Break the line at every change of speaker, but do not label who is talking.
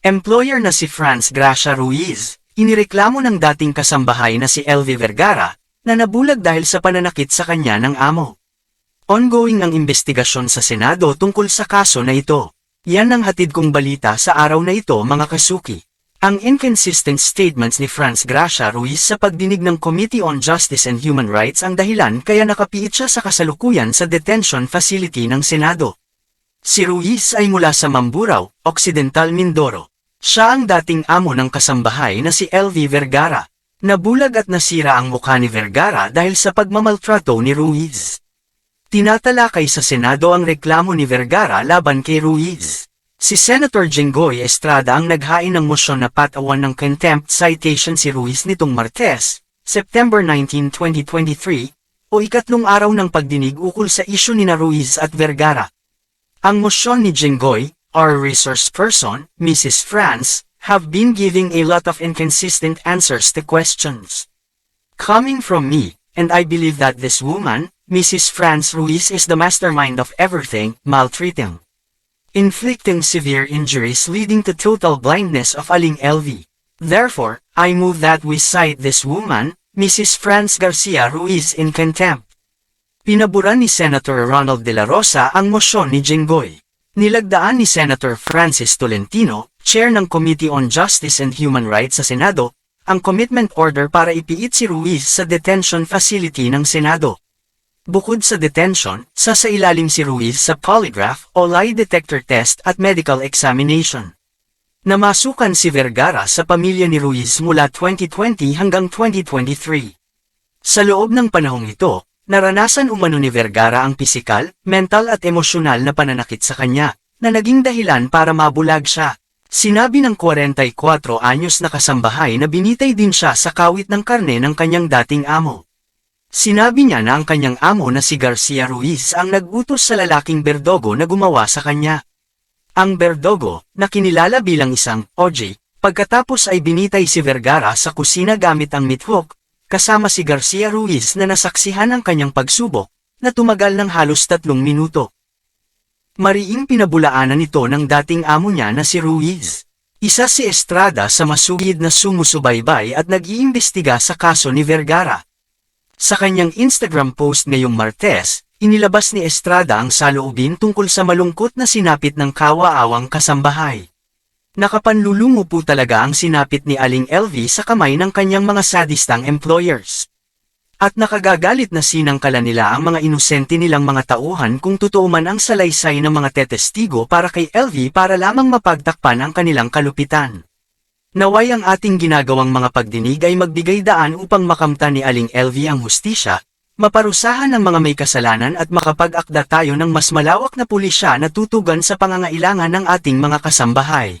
Employer na si Franz Gracia Ruiz, inireklamo ng dating kasambahay na si LV Vergara, na nabulag dahil sa pananakit sa kanya ng amo. Ongoing ang investigasyon sa Senado tungkol sa kaso na ito. Yan ang hatid kong balita sa araw na ito mga kasuki. Ang inconsistent statements ni Franz Gracia Ruiz sa pagdinig ng Committee on Justice and Human Rights ang dahilan kaya nakapiit siya sa kasalukuyan sa detention facility ng Senado. Si Ruiz ay mula sa Mamburao, Occidental Mindoro. Siya ang dating amo ng kasambahay na si LV Vergara. Nabulag at nasira ang mukha ni Vergara dahil sa pagmamaltrato ni Ruiz. Tinatalakay sa Senado ang reklamo ni Vergara laban kay Ruiz. Si Senator Jenggoy Estrada ang naghain ng mosyon na patawan ng contempt citation si Ruiz nitong Martes, September 19, 2023, o ikatlong araw ng pagdinig ukol sa isyu ni na Ruiz at Vergara. Ang mosyon ni Jenggoy, our resource person, Mrs. France, have been giving a lot of inconsistent answers to questions. Coming from me, and I believe that this woman, Mrs. France Ruiz is the mastermind of everything, maltreating inflicting severe injuries leading to total blindness of Aling LV. Therefore, I move that we cite this woman, Mrs. Franz Garcia Ruiz in contempt. Pinaburan ni Senator Ronald De La Rosa ang mosyon ni Jenggoy. Nilagdaan ni Senator Francis Tolentino, chair ng Committee on Justice and Human Rights sa Senado, ang commitment order para ipiit si Ruiz sa detention facility ng Senado. Bukod sa detention, sasailalim si Ruiz sa polygraph o lie detector test at medical examination. Namasukan si Vergara sa pamilya ni Ruiz mula 2020 hanggang 2023. Sa loob ng panahong ito, naranasan umano ni Vergara ang pisikal, mental at emosyonal na pananakit sa kanya, na naging dahilan para mabulag siya. Sinabi ng 44 anyos na kasambahay na binitay din siya sa kawit ng karne ng kanyang dating amo. Sinabi niya na ang kanyang amo na si Garcia Ruiz ang nagutos sa lalaking berdogo na gumawa sa kanya. Ang berdogo, na kinilala bilang isang OJ, pagkatapos ay binitay si Vergara sa kusina gamit ang meat hook, kasama si Garcia Ruiz na nasaksihan ang kanyang pagsubok, na tumagal ng halos tatlong minuto. Mariing pinabulaanan nito ng dating amo niya na si Ruiz. Isa si Estrada sa masugid na sumusubaybay at nag-iimbestiga sa kaso ni Vergara. Sa kanyang Instagram post ngayong Martes, inilabas ni Estrada ang saloobin tungkol sa malungkot na sinapit ng kawaawang kasambahay. Nakapanlulungo po talaga ang sinapit ni Aling LV sa kamay ng kanyang mga sadistang employers. At nakagagalit na sinangkala nila ang mga inosente nilang mga tauhan kung totoo man ang salaysay ng mga tetestigo para kay LV para lamang mapagtakpan ang kanilang kalupitan. Naway ang ating ginagawang mga pagdinig ay magbigay daan upang makamta ni Aling LV ang hustisya, maparusahan ang mga may kasalanan at makapag-akda tayo ng mas malawak na pulisya na tutugan sa pangangailangan ng ating mga kasambahay.